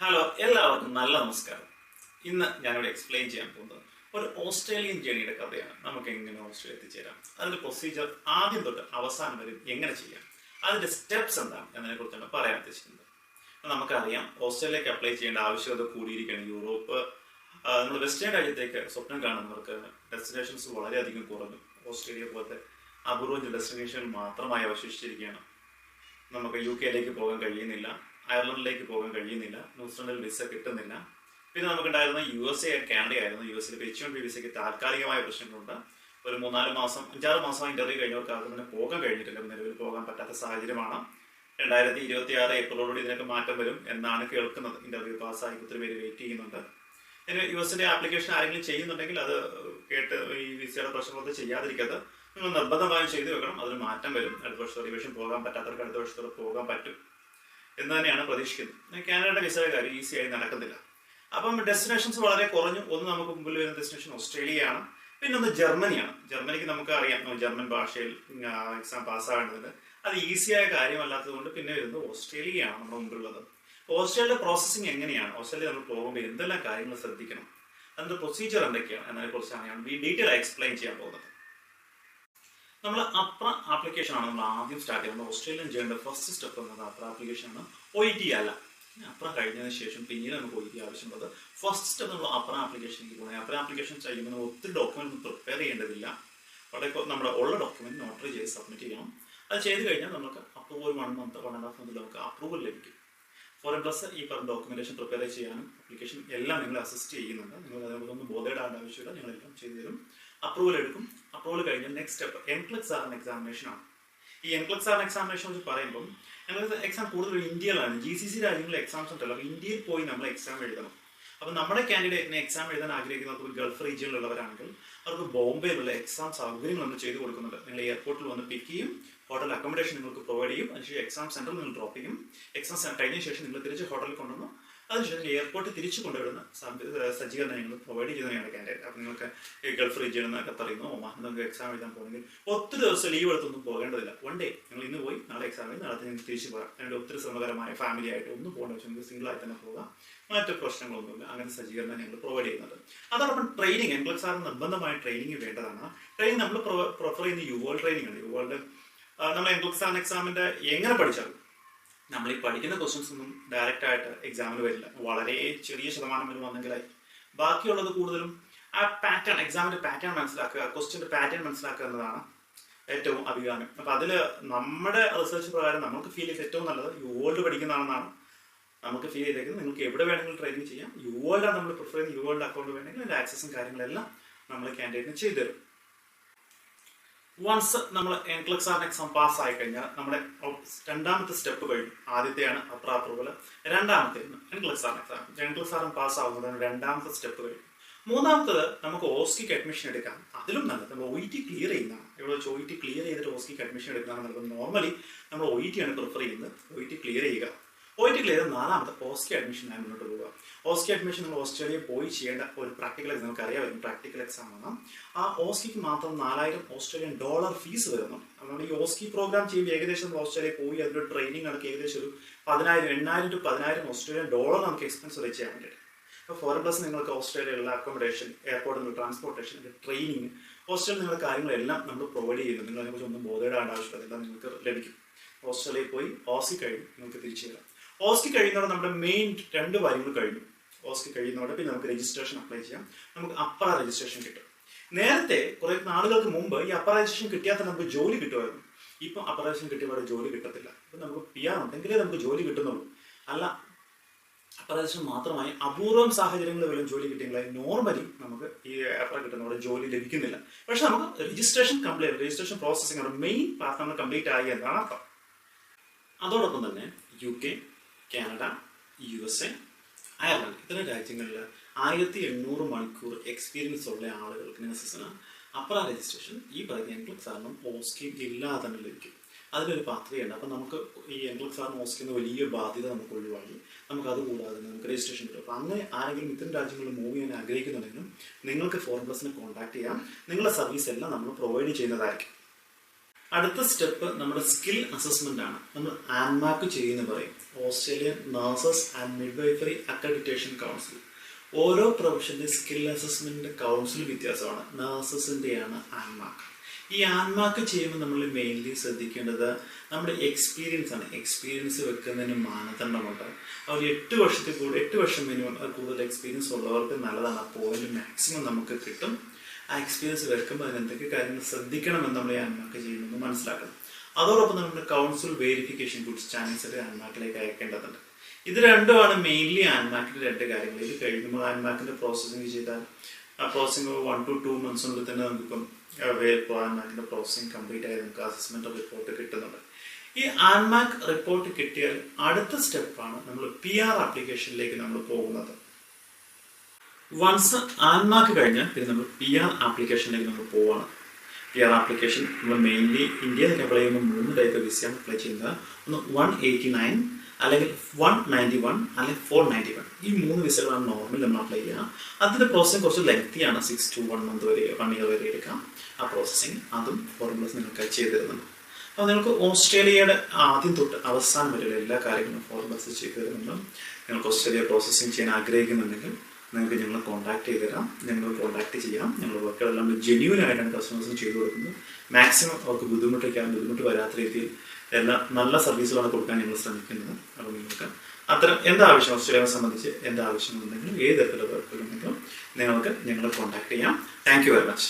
Hello എല്ലാവർക്കും നല്ല നമസ്കാരം. ഇന്ന് ഞാനിവിടെ എക്സ്പ്ലെയിൻ ചെയ്യാൻ പോകുന്നത് ഒരു ഓസ്ട്രേലിയൻ ജേണിയുടെ കഥയാണ്. നമുക്ക് എങ്ങനെ ഓസ്ട്രേലിയ എത്തിച്ചേരാം? അതിന്റെ പ്രൊസീജിയർ ആദ്യം തൊട്ട് അവസാനം വരെ എങ്ങനെ ചെയ്യാം? അതിന്റെ സ്റ്റെപ്സ് എന്താണ് എന്നതിനെ കുറിച്ചാണ് പറയാൻ ഉദ്ദേശിക്കുന്നത്. നമുക്കറിയാം ഓസ്ട്രേലിയക്ക് അപ്ലൈ ചെയ്യേണ്ട ആവശ്യകത കൂടിയിരിക്കുകയാണ് യൂറോപ്പ്. നമ്മൾ വെസ്റ്റേൺ രാജ്യത്തേക്ക് സ്വപ്നം കാണുന്നവർക്ക് ഡെസ്റ്റിനേഷൻസ് വളരെയധികം കുറഞ്ഞു. ഓസ്ട്രേലിയ പോലത്തെ അപൂർവ ഡെസ്റ്റിനേഷൻ മാത്രമായി അവശേഷിച്ചിരിക്കുകയാണ്. നമുക്ക് യു കെയിലേക്ക് പോകാൻ കഴിയുന്നില്ല. അയർലൻഡിലേക്ക് പോകാൻ കഴിയുന്നില്ല ന്യൂസിലൻഡിൽ വിസ കിട്ടുന്നില്ല. പിന്നെ നമുക്കുണ്ടായിരുന്ന യു എസ് എ കാനഡ ആയിരുന്നു യു എസിൽ എച്ച് വൺ ബി വിസയ്ക്ക് താൽക്കാലികമായ പ്രശ്നങ്ങളുണ്ട്. ഒരു മൂന്നാൽ മാസം അഞ്ചാറ് മാസം ഇന്റർവ്യൂ കഴിഞ്ഞവർക്ക് ആർക്കും തന്നെ പോകാൻ കഴിഞ്ഞിട്ടില്ല. നിലവിൽ പോകാൻ പറ്റാത്ത സാഹചര്യമാണ്. രണ്ടായിരത്തി ഇരുപത്തി ആറ് ഏപ്രിലോടുകൂടി ഇതിനൊക്കെ മാറ്റം വരും എന്നാണ് കേൾക്കുന്നത്. ഇന്റർവ്യൂ പാസ്സായി ഒത്തിരി പേര് വെയിറ്റ് ചെയ്യുന്നുണ്ട്. ഇനി യു എസിന്റെ ആപ്ലിക്കേഷൻ ആരെങ്കിലും ചെയ്യുന്നുണ്ടെങ്കിൽ അത് കേട്ട് ഈ വിസയുടെ പ്രശ്നങ്ങളൊക്കെ ചെയ്യാതിരിക്കത് നിങ്ങൾ നിർബന്ധമായും ചെയ്തു വെക്കണം. അതിന് മാറ്റം വരും. അടുത്ത വർഷം റിവിഷൻ പോകാൻ പറ്റാത്തവർക്ക് അടുത്ത വർഷത്തോടെ പോകാൻ പറ്റും. എന്ന് തന്നെയാണ് പ്രതീക്ഷിക്കുന്നത്. കാനഡയുടെ വിസയുടെ കാര്യം ഈസി ആയി നടക്കുന്നില്ല. അപ്പം ഡെസ്റ്റിനേഷൻസ് വളരെ കുറഞ്ഞു. ഒന്ന് നമുക്ക് മുമ്പിൽ വരുന്ന ഡെസ്റ്റിനേഷൻ ഓസ്ട്രേലിയയാണ്. പിന്നെ ഒന്ന് ജർമ്മനിയാണ്. ജർമ്മനിക്ക് നമുക്ക് അറിയാം ജർമ്മൻ ഭാഷയിൽ എക്സാം പാസ്സാകേണ്ടത് അത് ഈസിയായ കാര്യമല്ലാത്തതുകൊണ്ട് പിന്നെ വരുന്നത് ഓസ്ട്രേലിയയാണ് നമ്മുടെ മുമ്പിലുള്ളത്. ഓസ്ട്രേലിയയുടെ പ്രോസസ്സിംഗ് എങ്ങനെയാണ്? ഓസ്ട്രേലിയ നമ്മൾ പോകുമ്പോൾ എന്തെല്ലാം കാര്യങ്ങൾ ശ്രദ്ധിക്കണം? അതിന്റെ പ്രൊസീജിയർ എന്തൊക്കെയാണ്? എന്നതിനെ കുറിച്ചാണ് ഞാൻ ഡീറ്റെയിൽ എക്സ്പ്ലെയിൻ ചെയ്യാൻ പോകുന്നത്. നമ്മൾ അത്ര ആപ്ലിക്കേഷൻ ആണ് നമ്മൾ ആദ്യം സ്റ്റാർട്ട് ചെയ്യുന്നത് ഓസ്ട്രേലിയൻ ചെയ്യേണ്ട ഫസ്റ്റ് സ്റ്റെപ്പ് എന്നത് അപ്ര ആപ്ലിക്കേഷൻ ആണ് ഒ ടി അല്ല. അപ്ര കഴിഞ്ഞതിന് ശേഷം പിന്നീട് നമുക്ക് ഒ ടി ആവശ്യമുള്ളത്. ഫസ്റ്റ് സ്റ്റെപ്പ് നമ്മൾ അപ്ര ആപ്ലിക്കേഷനിലേക്ക് പോകുന്നത് അപ്ര ആപ്ലിക്കേഷൻ ചെയ്യുമ്പോൾ നമ്മൾ ഒത്തിരി ഡോക്യുമെന്റ് പ്രിപ്പയർ ചെയ്യേണ്ടതില്ല. വളരെ നമ്മുടെ ഉള്ള ഡോക്യുമെന്റ് നോട്ടറി ചെയ്ത് സബ്മിറ്റ് ചെയ്യണം. അത് ചെയ്ത് കഴിഞ്ഞാൽ നമുക്ക് approval one month one and half മന്തിൽ നമുക്ക് അപ്രൂവൽ ലഭിക്കും. ഫോറിൻ പ്ലസ് ഈ പറഞ്ഞ ഡോക്യുമെന്റേഷൻ പ്രിപ്പയർ ചെയ്യാനും ആപ്ലിക്കേഷൻ എല്ലാം നിങ്ങൾ അസിസ്റ്റ് ചെയ്യുന്നുണ്ട്. നിങ്ങൾ അതിനൊന്നും ബോധയിടാണ്ട് ആവശ്യമില്ല. നിങ്ങളെല്ലാം ചെയ്തു തരും. അപ്രൂവൽ എടുക്കും. അപ്രൂവൽ കഴിഞ്ഞാൽ next step NCLEX R examination ആണ്. ഈ എൻക്ലക്സ് ആർ എക്സാമിനേഷൻ വെച്ച് പറയുമ്പോൾ എൻക്ലക്സ് എക്സാം കൂടുതൽ ഇന്ത്യയിലാണ്. ജി സി സി രാജ്യങ്ങളിൽ എക്സാംസ് ഉണ്ടല്ലോ. അപ്പോൾ ഇന്ത്യയിൽ പോയി നമ്മൾ എക്സാം എഴുതണം. അപ്പോൾ നമ്മുടെ കാൻഡിഡേറ്റിനെ എക്സാം എഴുതാൻ ആഗ്രഹിക്കുന്നവർക്ക് ഗൾഫ് റീജിയനിലുള്ളവരാണെങ്കിൽ അവർക്ക് ബോംബെയിലുള്ള എക്സാം സൗകര്യങ്ങൾ നമ്മൾ ചെയ്തു കൊടുക്കുന്നുണ്ട്. നിങ്ങൾ എയർപോർട്ടിൽ വന്ന് പിക്ക് ചെയ്യും. ഹോട്ടൽ അക്കോമഡേഷൻ നിങ്ങൾക്ക് പ്രൊവൈഡ് ചെയ്യും. അതിനുശേഷം എക്സാം സെന്ററിൽ നിങ്ങൾ ഡ്രോപ്പ് ചെയ്യും. എക്സാം കഴിഞ്ഞ ശേഷം നിങ്ങൾ തിരിച്ച് ഹോട്ടലിൽ കൊണ്ടുവന്നു അതിനുശേഷം എയർപോർട്ട് തിരിച്ചു കൊണ്ടുവരുന്ന സജ്ജീകരണം ഞങ്ങൾ പ്രൊവൈഡ് ചെയ്യുന്നതാണ് കാൻഡിഡേറ്റ് അപ്പം നിങ്ങൾക്ക് ഗൾഫ് റീജിയനിൽ എന്നൊക്കെ പറയുന്നു ഒമാൻ നിങ്ങൾക്ക് എക്സാം എഴുതാൻ പോകണമെങ്കിൽ ഒത്തിരി ദിവസം ലീവ് എടുത്തൊന്നും പോകേണ്ടതില്ല. വൺ ഡേ നിങ്ങൾ ഇന്ന് പോയി നാളെ എക്സാം എഴുതി നാളെ നിങ്ങൾക്ക് തിരിച്ചു പോകാം. അതിന്റെ ഒത്തിരി ശ്രമകരമായ ഫാമിലി ആയിട്ട് ഒന്നും പോകേണ്ട ആവശ്യം നിങ്ങൾക്ക് സിംഗിൾ ആയി തന്നെ പോകാം. മറ്റു പ്രശ്നങ്ങളൊന്നുമില്ല. അങ്ങനെ സജ്ജീകരണം ഞങ്ങൾ പ്രൊവൈഡ് ചെയ്യുന്നത് അതോടൊപ്പം ട്രെയിനിങ് എംപ്ലക്സ് ആർ നിർബന്ധമായ ട്രെയിനിങ് വേണ്ടതാണ്. ട്രെയിനിങ് നമ്മൾ പ്രൊഫർ ചെയ്യുന്ന യുവേൾഡ് ട്രെയിനിങ് ആണ്. യുവേൾഡ് നമ്മൾ എംപ്ലക്സ് സാറിന് എക്സാമിന്റെ എങ്ങനെ പഠിച്ചാലും നമ്മൾ ഈ പഠിക്കുന്ന ക്വസ്റ്റ്യൻസ് ഒന്നും ഡയറക്റ്റ് ആയിട്ട് എക്സാമിന് വരില്ല. വളരെ ചെറിയ ശതമാനം വരെ വന്നെങ്കിലായി. ബാക്കിയുള്ളത് കൂടുതലും ആ പാറ്റേൺ എക്സാമിന്റെ പാറ്റേൺ മനസ്സിലാക്കുക ക്വസ്റ്റ്യന്റെ പാറ്റേൺ മനസ്സിലാക്കുക എന്നതാണ് ഏറ്റവും അഭികാമ്യം. അപ്പൊ അതിൽ നമ്മുടെ റിസർച്ച് പ്രകാരം നമുക്ക് ഫീൽ ചെയ്ത് ഏറ്റവും നല്ലത് യുവേൾഡ് പഠിക്കുന്നതാണെന്നാണ് നമുക്ക് ഫീൽ ചെയ്തേക്കുന്നത്. നിങ്ങൾക്ക് എവിടെ വേണമെങ്കിലും ട്രെയിനിങ് ചെയ്യാം. ആണ് നമ്മൾ പ്രിഫർ ചെയ്യുന്നത്. യുവേൾഡ് അക്കൗണ്ട് വേണമെങ്കിൽ അതിന്റെ ആക്സസും കാര്യങ്ങളെല്ലാം നമ്മൾ ക്യാൻഡിഡേറ്റിന് ചെയ്തു തരും വൺസ് നമ്മൾ എൻക്ലക്സ് ആർ എക്സാം പാസ് ആയി കഴിഞ്ഞാൽ നമ്മുടെ രണ്ടാമത്തെ സ്റ്റെപ്പ് കഴിഞ്ഞു ആദ്യത്തെയാണ് അപ്ര അപ്രൂവൽ രണ്ടാമത്തെ എൻക്ലക്സ് ആർ എക്സാം എൻക്ലക്സ് ആറും പാസ് ആവുന്നതാണ് രണ്ടാമത്തെ സ്റ്റെപ്പ് കഴിഞ്ഞു. മൂന്നാമത്തത് നമുക്ക് ഓസ്കിക്ക് അഡ്മിഷൻ എടുക്കാം. അതിലും നല്ലത് നമ്മൾ ഒ ടി ക്ലിയർ ചെയ്യുന്നതാണ്. ഇവിടെ വെച്ച് ഒ ടി ക്ലിയർ ചെയ്തിട്ട് ഓസ്കിക്ക് അഡ്മിഷൻ നല്ലത്. നോർമലി നമ്മൾ ഒ ടി ആണ് പ്രിഫർ ചെയ്യുന്നത്. ഒ ടി ക്ലിയർ ചെയ്യുക. ടി ക്ലിയർ നാലാമത്തെ അഡ്മിഷൻ ആയി മുന്നോട്ട് പോവുക. ഓസ്കി അഡ്മിഷൻ നമ്മൾ ഓസ്ട്രേലിയ പോയി ചെയ്യേണ്ട ഒരു പ്രാക്ടിക്കൽ എക്സാം നമുക്ക് അറിയാമായിരുന്നു പ്രാക്ടിക്കൽ എക്സാം ആണ്. ആ ഓസ്കിക്ക് മാത്രം നാലായിരം ഓസ്ട്രേലിയൻ ഡോളർ ഫീസ് വരുന്നു. നമ്മൾ ഈ ഓസ്കി പ്രോഗ്രാം ചെയ്യുമ്പോൾ ഏകദേശം ഓസ്ട്രേലിയ പോയി അതിന്റെ ട്രെയിനിങ് നമുക്ക് ഏകദേശം ഒരു പതിനായിരം എണ്ണായിരം ടു പതിനായിരം ഓസ്ട്രേലിയൻ ഡോളർ നമുക്ക് എക്സ്പെൻസ് വരെ ചെയ്യാൻ വേണ്ടിയിട്ട്. അപ്പോൾ ഫോറിൻ പ്ലസ് നിങ്ങൾക്ക് ഓസ്ട്രേലിയയിലുള്ള അക്കോമഡേഷൻ എയർപോർട്ടിൽ നിന്ന് ട്രാൻസ്പോർട്ടേഷൻ ട്രെയിനിങ് ഓസ്ട്രേലിയ നിങ്ങളുടെ കാര്യങ്ങളെല്ലാം നമ്മൾ പ്രൊവൈഡ് ചെയ്യുന്നു. നിങ്ങൾ അതിനെക്കുറിച്ച് ഒന്നും ബോധേടാണ്ട് ആവശ്യമില്ല. നിങ്ങൾക്ക് ലഭിക്കും. ഓസ്ട്രേലിയയിൽ പോയി ഓസി കഴിഞ്ഞ് നിങ്ങൾക്ക് തിരിച്ചു വരാം. ഓസ്കി കഴിയുന്നതോടെ നമ്മുടെ മെയിൻ രണ്ട് കാര്യങ്ങൾ കഴിഞ്ഞു. ഓസ്കി കഴിയുന്നതോടെ പിന്നെ നമുക്ക് രജിസ്ട്രേഷൻ അപ്ലൈ ചെയ്യാം. നമുക്ക് അപ്പർ രജിസ്ട്രേഷൻ കിട്ടും. നേരത്തെ കുറെ നാളുകൾക്ക് മുമ്പ് ഈ അപ്പർ രജിസ്ട്രേഷൻ കിട്ടിയാൽ തന്നെ നമുക്ക് ജോലി കിട്ടുമായിരുന്നു. ഇപ്പം അപ്പർ രജിസ്ട്രേഷൻ കിട്ടിയപാടെ ജോലി കിട്ടത്തില്ല. ഇപ്പം നമുക്ക് പി ആർ ഉണ്ടെങ്കിലേ നമുക്ക് ജോലി കിട്ടുന്നുള്ളൂ. അല്ല അപ്പർ രജിസ്ട്രേഷൻ മാത്രമായി അപൂർവം സാഹചര്യങ്ങളിൽ വരും ജോലി കിട്ടിയെങ്കിൽ നോർമലി നമുക്ക് ഈ അപ്പർ കിട്ടുന്നതോടെ ജോലി ലഭിക്കുന്നില്ല. പക്ഷെ നമുക്ക് registration complete registration processing main part നമ്മൾ കംപ്ലീറ്റ് ആയി എന്നാണ് അർത്ഥം. അതോടൊപ്പം തന്നെ U K Canada U S A Ireland. ഇത്തരം രാജ്യങ്ങളിൽ ആയിരത്തി എണ്ണൂറ് മണിക്കൂർ എക്സ്പീരിയൻസ് ഉള്ള ആളുകൾക്ക് നെസസിന് അപ്പർ രജിസ്ട്രേഷൻ ഈ പറയുന്ന എൻക്ലക്സ് സാറിനും ഓസ്കിയും ഇല്ലാതെ തന്നെ ലഭിക്കും അതിലൊരു പാത്രയുണ്ട്. അപ്പം നമുക്ക് ഈ എൻക്ലക്സ് സാറിന് ഓസ്കിന്ന് വലിയ ബാധ്യത നമുക്ക് ഒഴിവാക്കി നമുക്ക് അത് കൂടാതെ നമുക്ക് രജിസ്ട്രേഷൻ കിട്ടും. അപ്പം അങ്ങനെ ആരെങ്കിലും ഇത്തരം രാജ്യങ്ങളിൽ മൂവ് ചെയ്യാൻ ആഗ്രഹിക്കുന്നുണ്ടെങ്കിലും നിങ്ങൾക്ക് ഫോറിൻ പ്ലസിനെ കോൺടാക്ട് ചെയ്യാം. നിങ്ങളുടെ സർവീസ് എല്ലാം നമ്മൾ പ്രൊവൈഡ് ചെയ്യുന്നതായിരിക്കും. അടുത്ത സ്റ്റെപ്പ് നമ്മുടെ സ്കിൽ അസസ്മെന്റ് ആണ്. നമ്മൾ ആൻമാർക്ക് ചെയ്യുന്ന പറയും. Australian nurses and midwifery accreditation council. ഓരോ പ്രൊഫഷന്റെ സ്കിൽ അസസ്മെന്റ് കൗൺസിൽ വ്യത്യാസമാണ്. നഴ്സസിന്റെയാണ് ആൻമാക്ക് ഈ ആൻമാക്ക് ചെയ്യുമ്പോൾ നമ്മൾ മെയിൻലി ശ്രദ്ധിക്കേണ്ടത് നമ്മുടെ എക്സ്പീരിയൻസ് ആണ്. എക്സ്പീരിയൻസ് വെക്കുന്നതിന് മാനദണ്ഡമുണ്ട്. അവർ എട്ട് വർഷത്തിൽ കൂടുതൽ എട്ട് വർഷം മിനിമം കൂടുതൽ എക്സ്പീരിയൻസ് ഉള്ളവർക്ക് നല്ലതാണ്. പോയിന്റ് മാക്സിമം നമുക്ക് കിട്ടും. ആ എക്സ്പീരിയൻസ് വരുമ്പോൾ അതിനെന്തൊക്കെ കാര്യങ്ങൾ ശ്രദ്ധിക്കണമെന്ന് നമ്മൾ ഈ ആൻമാർക്ക് ചെയ്യുന്നത് മനസ്സിലാക്കണം. അതോടൊപ്പം നമ്മുടെ കൗൺസിൽ വെരിഫിക്കേഷൻ ഗുഡ്സ് ചാനൽസിന്റെ ആൻമാക്കിലേക്ക് അയക്കേണ്ടതുണ്ട്. ഇത് രണ്ടുമാണ് മെയിൻലി ആൻമാക്കിന്റെ രണ്ട് കാര്യങ്ങൾ. ഇത് കഴിയുമ്പോൾ ആൻമാക്കിന്റെ പ്രോസസ്സിംഗ് ചെയ്താൽ ആ പ്രോസസ്സിംഗ് വൺ ടു ടു മന്ത്സിനുള്ളിൽ തന്നെ നമുക്കിപ്പം ആൻമാക്കിന്റെ പ്രോസസ്സിങ് കംപ്ലീറ്റ് ആയി നമുക്ക് അസസ്മെന്റ് റിപ്പോർട്ട് കിട്ടുന്നുണ്ട്. ഈ ആൻമാർക്ക് റിപ്പോർട്ട് കിട്ടിയാൽ അടുത്ത സ്റ്റെപ്പാണ് നമ്മൾ പി ആർ ആപ്ലിക്കേഷനിലേക്ക് നമ്മൾ പോകുന്നത്. വൺസ് ആൻമാർക്ക് കഴിഞ്ഞാൽ പിന്നെ നമ്മൾ പി ആർ ആപ്ലിക്കേഷനിലേക്ക് നമ്മൾ പോവാണ്. പി ആർ ആപ്ലിക്കേഷൻ നമ്മൾ മെയിൻലി ഇന്ത്യയിൽ അപ്ലൈ ചെയ്യുമ്പോൾ മൂന്ന് ടൈപ്പ് വിസയാണ് അപ്ലൈ ചെയ്യുന്നത്. ഒന്ന് വൺ എയ്റ്റി നയൻ അല്ലെങ്കിൽ വൺ നയന്റി വൺ അല്ലെങ്കിൽ ഫോർ നയന്റി വൺ ഈ മൂന്ന് വിസകളാണ് നോർമൽ നമ്മൾ അപ്ലൈ ചെയ്യുക. അതിന്റെ പ്രോസസ്സിംഗ് കുറച്ച് ലെങ്തിയാണ് സിക്സ് ടു വൺ മന്ത് വരെ വൺ ഇയർ വരെ എടുക്കാം. ആ പ്രോസസ്സിങ് അതും ഫോർമുലസ് നിങ്ങൾക്ക് ചെയ്തു തരുന്നുണ്ട് അപ്പോൾ നിങ്ങൾക്ക് ഓസ്ട്രേലിയയുടെ ആദ്യം തൊട്ട് അവസാനം വരെയുള്ള എല്ലാ കാര്യങ്ങളും ഫോർമുലസ് ചെയ്ത് തരുന്നുണ്ട് നിങ്ങൾക്ക് ഓസ്ട്രേലിയ പ്രോസസ്സിങ് ചെയ്യാൻ ആഗ്രഹിക്കുന്നുണ്ടെങ്കിൽ നിങ്ങൾക്ക് ഞങ്ങൾ കോൺടാക്ട് ചെയ്ത് തരാം. ഞങ്ങൾ കോൺടാക്ട് ചെയ്യാം. ഞങ്ങൾ വർക്കുകളെല്ലാം ജെന്യൂൻ ആയിട്ടാണ് കസ്റ്റമേഴ്സിന് ചെയ്തു കൊടുക്കുന്നത്. മാക്സിമം അവർക്ക് ബുദ്ധിമുട്ടൊക്കെയാണ് ബുദ്ധിമുട്ട് വരാത്ത രീതിയിൽ എല്ലാ നല്ല സർവീസുകളാണ് കൊടുക്കാൻ ഞങ്ങൾ ശ്രമിക്കുന്നത്. അപ്പോൾ നിങ്ങൾക്ക് അത്തരം എന്താവശ്യം ഓസ്ട്രേലിയയെ സംബന്ധിച്ച് എന്താവശ്യങ്ങളുണ്ടെങ്കിലും ഏത് തരത്തിലുള്ള വർക്കുകളുണ്ടെങ്കിലും നിങ്ങൾക്ക് ഞങ്ങളെ കോൺടാക്ട് ചെയ്യാം. Thank you very much